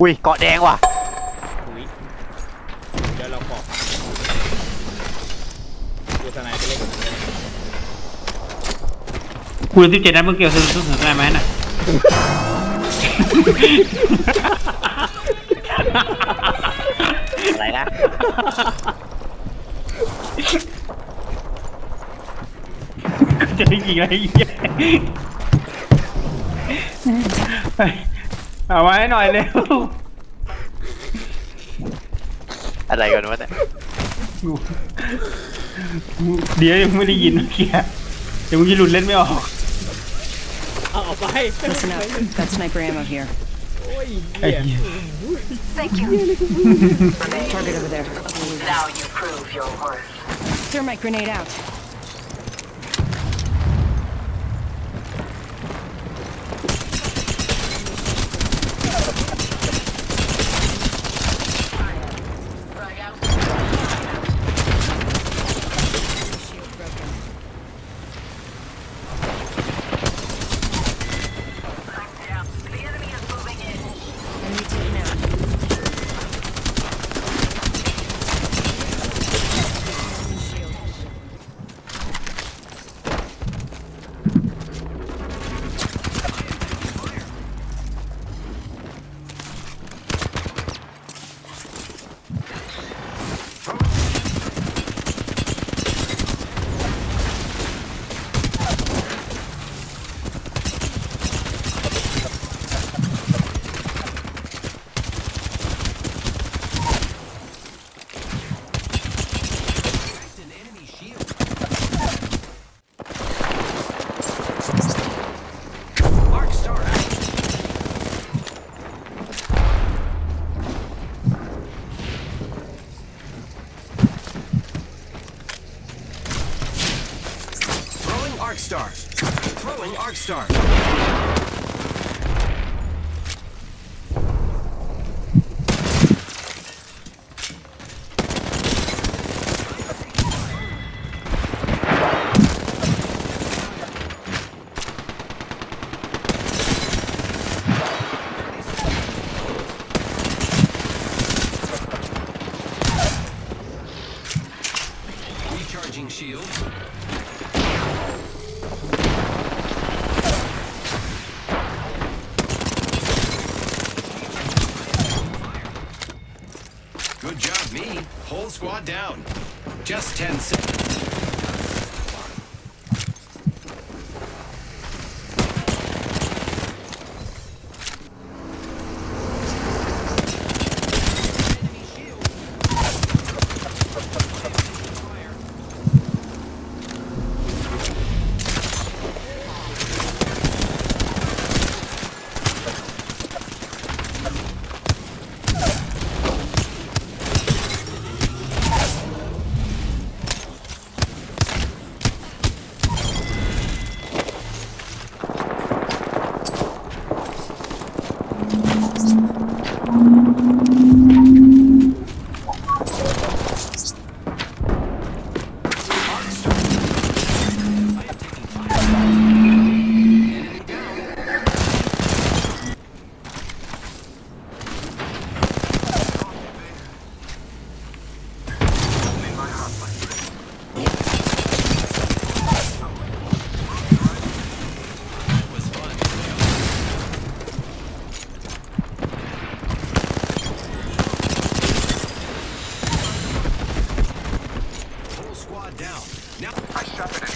อุ้ยเกาะแดงว่ะอุ้ยเดี๋ยวเราขอดูทนายไปเล่นกับมันเลยกูสิบเจ็ดนัดมึงเกี่ยวซื้อซื้ออะไรไหมน่ะอะไรนะจะได้ยิงอะไรอีก เนี่ยเอามาให้หน่อยเร็วอะไรกันวะเนี่ยกูกูเดี๋ยวยังไม่ได้ยินเมื่อกี้เดี๋ยวมึงจะหลุดเล่นไม่ออก เอาออกไป Listen up. Got sniper ammo here. โอ้ยไอ้เหี้ย เหี้ย Target over there. Now you prove your worth. Thermite grenade out. Throwing arc star. Throwing arc Whole squad down. Just 10 seconds. Shut it.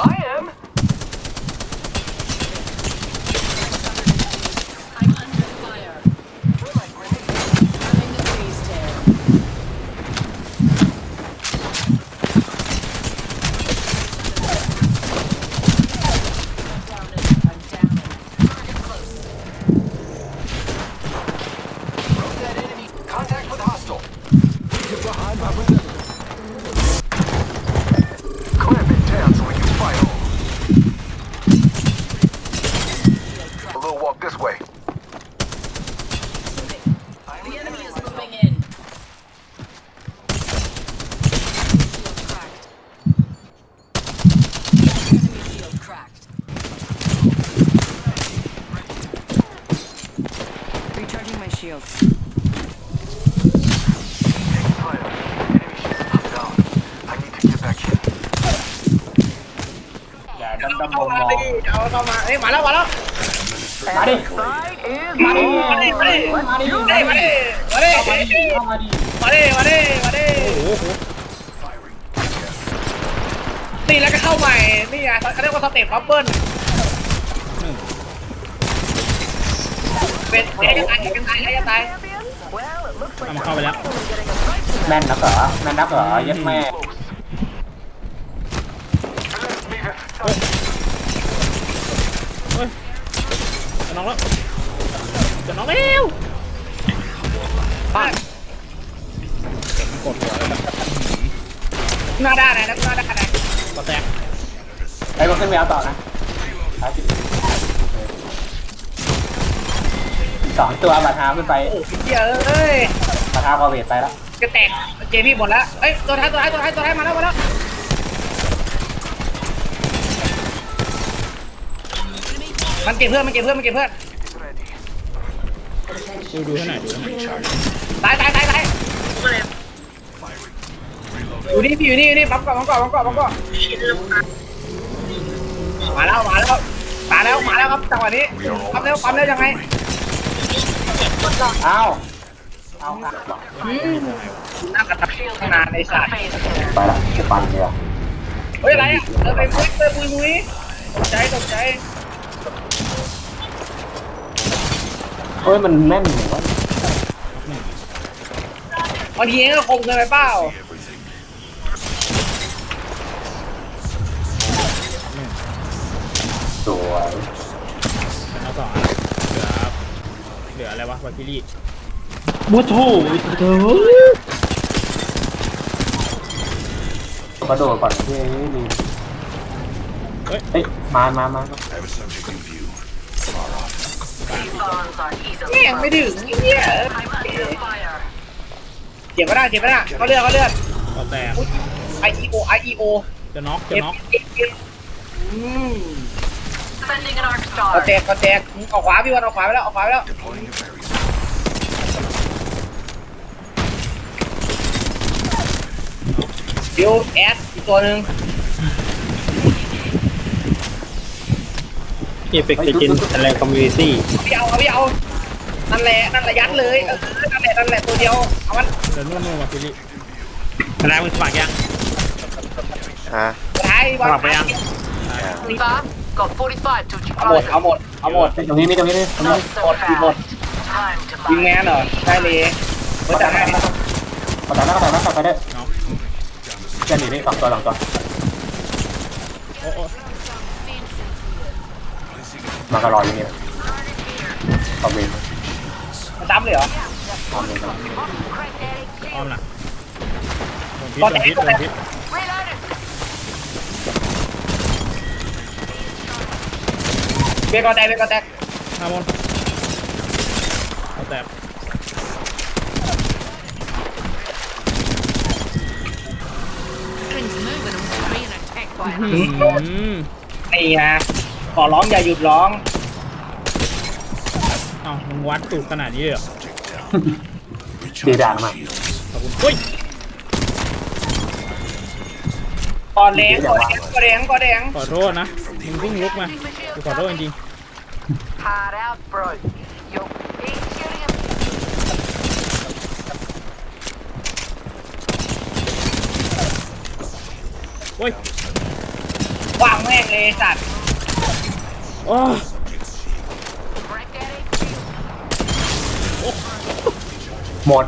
Oh, I am. เอาเข้ามาเอ้ยมาแล้วมาแล้วมาดิ มาดิ มาดิ มาดิ มาดิ มาดิ มาดิ มาดิเข้ามาดิ มาดิ มาดิ มาดินี่แล้วก็เข้าใหม่นี่ไงเขาเรียกว่าสเต็ปบับเบิ้ลเป็นไอ้ยังไงยังไงไอ้ยังไงมันเข้าไปแล้วแม่นนักเหรอแม่นนักเหรอยัดแม่จะ น้องแล้วจะน้องแล้วป้านกดหัวเลยหน้าด้านไหนนะหน้าด้านไหนก็แตกไอ้คนขึ้นไปเอาต่อนะท้ายสิบสองตัวบาทาขึ้นไปโอ้ยเหี้ยเอ้ยบาทาพอเวทไปแล้วจะแตกเจพี่หมดแล้วเอ้ยตัวท้ายตัวท้ายตัวท้ายตัวท้ายมาแล้วมาแล้ว มันเก็บเพื่อนมันเก็บเพื่อนมันเก็บเพื่อนดูดูให้หน่อยดูตายตายตายตายอยู่นี่พี่อยู่นี่อยู่นี่ปั๊มก่อนปั๊มก่อนปั๊มก่อนปั๊มก่อนมาแล้วมาแล้วมาแล้วมาแล้วครับจังหวะนี้ปั๊มแล้วปั๊มแล้วยังไงเอาเอาครับนั่งกระตับตั้งนานในสายไปละจะปันเลยเฮ้ยอะไรอะเออไปมุ้ยไปมุ้ยมุ้ยตกใจตกใจ ฮ้ยมันแม่นเหมือนว่าบางทีก็คมเกินไปเปล่าสวยเอาต่อเหลือเหลืออะไรวะวาคิลี่บูทูเธอกระโดดก่อนเฮ้ยดีเฮ้ยมามามา I have a subject in view. These bonds are easily แม่งไม่ถึงเหี้ย I'm under fire. เจ็บไม่ได้เจ็บไม่ได้เขาเลือดเขาเลือดก็แตกไออีโอไออีโอจะน็อกจะน็อกอืม Sending an arc ก็ star. แตกก็แตกออกขวาพี่วันออกขวาไปแล้วออกขวาไปแล้ว Deploying a barrier. ดิวแอดอีกตัวหนึ่ง เอฟเฟกต์จินอะไรคอมมูนิตี้พี่เอาเอาพี่เอานั่นแหละนั่นแหละยัดเลยเออนั่นแหละนั่นแหละตัวเดียวเอามันเดินนู่นนู่นวาคิลี่คณะมือสมัครยังฮะท้ายวันสลับไปยัง Lever, got 45 to เอาหมดเอาหมดเอาหมดตรงนี้มีตรงนี้มีตรงนี้ Not so fast. Time to ยิงแม mine. นเหรอได้เลยเฮ้ยแต่ให้กระต่ายแล้วกระต่ายแล้วกลับไปได้จะหนีได้สองตัวสองตัว มากระรออยู่นี่คอมเมนต์มันจำเลยเหรอคอมเมนต์อ้อมน่ะก็แตกก็แตกเบรกก็แตกเบรกก็แตกฮามอนก็แตก Things moving and we're being attacked by นี่นะข อร้องอย่าหยุดร้องอ้าวมึงวัดสูตรขนาดนี้เลยเหรอตีด่างมาขอบคุณอุ้ยก่อนแดงก่อนแดงก่อนแดงก่อนแดงขอโทษนะมึงเพิ่งลุกมากูขอโทษจริง Hard out, bro. Yo, he's shooting him. ๆโอ้ย วางแม่งเลยไอ้สัตว์ โอ้หมด